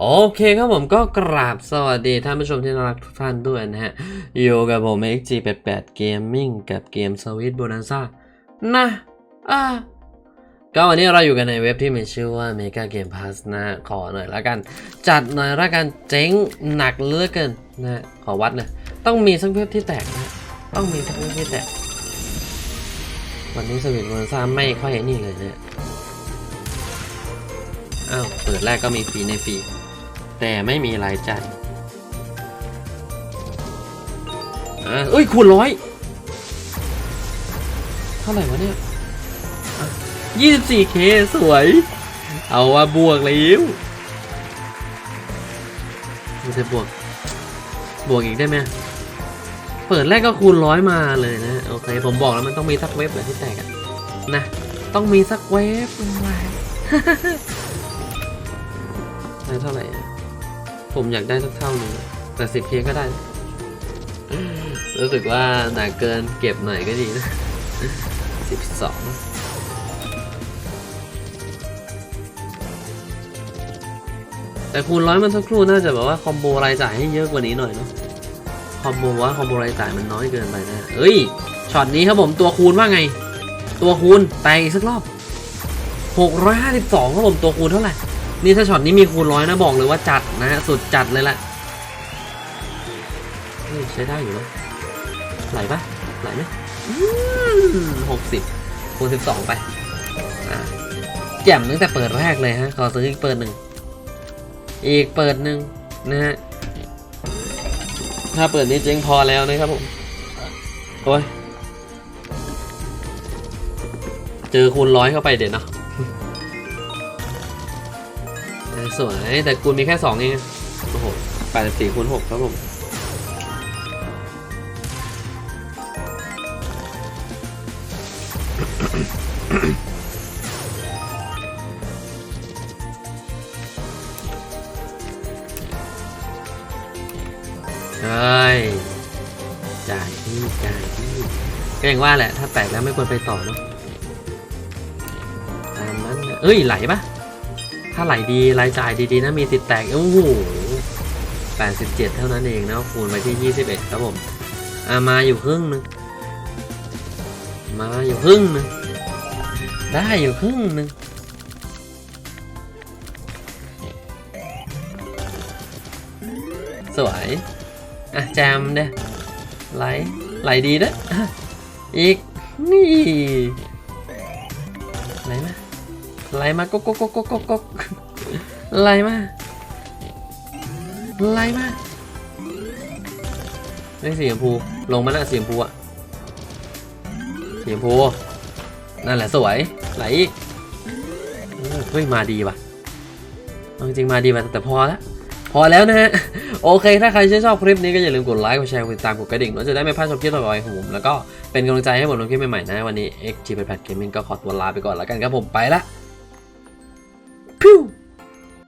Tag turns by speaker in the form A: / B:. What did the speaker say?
A: โอเคครับผมก็กราบสวัสดีท่านผู้ชมที่น่ารักทุกท่านด้วยนะฮะอยู่กับผม XG88 Gaming กับเกม Sweet Bonanza นะอะก็วันนี้เราอยู่กันในเว็บที่มีชื่อว่า Mega Game Pass นะขอหน่อยละกัน จัดหน่อยละกันเจ๊งหนักเลือเกินนะขอวัดหนะต้องมีสักเว็บที่แตกนะต้องมีสักเว็บที่แตก วันนี้ Sweet Bonanza ไม่ค่อยนี่เลยเนี่ยอ้าวเปิดแรกก็มีฟรีในฟรี แต่ไม่มีรายจ่ายอ่าเอ้ยคูณร้อยเท่าไหร่วะเนี่ยยี่สิบสี่เคสวย เอาว่าบวกแล้วมันจะบวก บวกอีกได้ไหมเปิดแรกก็คูณร้อยมาเลยนะ โอเค ผมบอกแล้วมันต้องมีสักเว็บแหละที่แตกอะนะ ต้องมีสักเว็บลงได้เท่าไหร่ ผมอยากได้สักเท่าหนึงแต่สิบเคก็ได้ รู้สึกว่าหนักเกินเก็บหน่อยก็ดีนะสิบสองแต่คูณร้อยมันสักครู่น่าจะแบบว่าคอมโบรายจ่ายให้เยอะกว่านี้หน่อยเนาะคอมโบว่าคอมโบรายจ่ายมันน้อยเกินไปนะเอ้ยช็อตนี้ครับผมตัวคูณว่าไง ตัวคูณแตกอีกสักรอบ652ครับผมตัวคูณเท่าไหร่ นี่ถ้าช็อตนี้มีคูณร้อยนะบอกเลยว่าจัดนะฮะสุดจัดเลยแหละใช้ได้อยู่นะไหลปะไหลไหมหกสิบคูณสิบสองไปแจ่มตั้งแต่เปิดแรกเลยฮะ ขอซื้ออีกเปิดหนึ่ง อีกเปิดหนึ่งนะฮะ ถ้าเปิดนี้เจ๊งพอแล้วนะครับผม โอ้ย เจอคูณร้อยเข้าไปเด็ดเนาะ สวย แต่คูณมีแค่สองเอง โอ้โหแปดสี่คูณหกครับผมเฮ้ยจ่ายที่จ่ายที่ก็อย่างว่าแหละ ถ้าแตกแล้วไม่ควรไปต่อเนาะ ตามนั้นนะเอ้ย ไหลปะ ถ้าไหลดีรายจ่ายดีๆนะมีติดแตกโอ้โห87 เท่านั้นเองนะคูณไปที่ 21 ครับผมอามาอยู่ครึ่งหนึงมาอยู่ครึ่งหนึงได้อยู่ครึ่งหนึงสวยอะแจมเด้ไหลไหลดีเด้ออะอีกนี่ไหลมา ไหลมาก๊กก๊กก๊กก๊กก๊กก๊กไหลมาไหลมานี่สีชมพูลงมาแล้วสีชมพูอะสีชมพูนั่นแหละสวยไหลอีกเฮ้ยมาดีว่ะจริงมาดีว่ะแต่พอล้วพอแล้วนะฮะโอเค ถ้าใครชื่นชอบคลิปนี้ก็อย่าลืมกดไลค์กดแชร์กดติดตามกดกระดิ่งเพื่อจะได้ไม่พลาดชมคลิปต่อไปของผมแล้วก็เป็นกำลังใจให้ผมลงคลิปใหม่ๆนะวันนี้ XG ไปแพดเกมมิ่งก็ขอตัวลาไปก่อนแล้วกันครับผมไปละ พิว